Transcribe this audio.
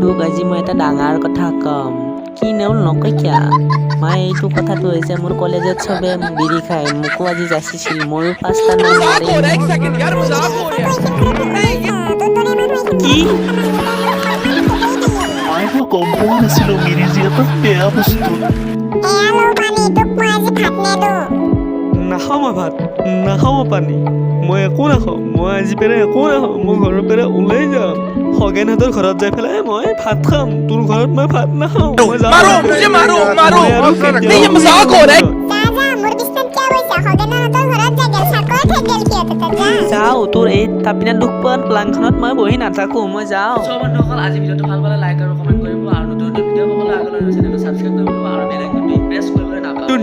তোক আজি মই এটা ডাঙৰ কথা ক'ম কি নেও নকয় কিয়া মই এইটো কথাটো হৈছে মোৰ কলেজত চবে বিড়ি খায় মোকো আজি যাচিছিল ময়ো পাঁচটা নাম কি মইতো গম পোৱা নাছিলো এটা বেয়া বস্তু মই ভাত নাখাওঁ মই ভাত নাখাওঁ মই পানী মই একো নাখাওঁ মই আজি পেৰে একো নাখাওঁ মই ঘৰৰ পেৰে ওলাই যাম অজ্ঞান হাতৰ ঘৰত যাই পেলাই মই ভাত খাম তোৰ ঘৰত মই ভাত নাখাওঁ মই যাওঁ যাওঁ তোৰ এই তাপিনা দুখ পোৱা প্লাংখনত মই বহি নাথাকোঁ মই যাওঁ। বন্ধুসকল আজি ভিডিঅ'টো ভালো পালে লাইক আৰু কমেণ্ট কৰিব আৰু নতুন নতুন ভিডিঅ' পাবলৈ আগলৈ চেনেলটো ছাবস্ক্ৰাইব কৰিব আৰু বেলেগ প্ৰেছ কৰিবলৈ নাপাহৰিব।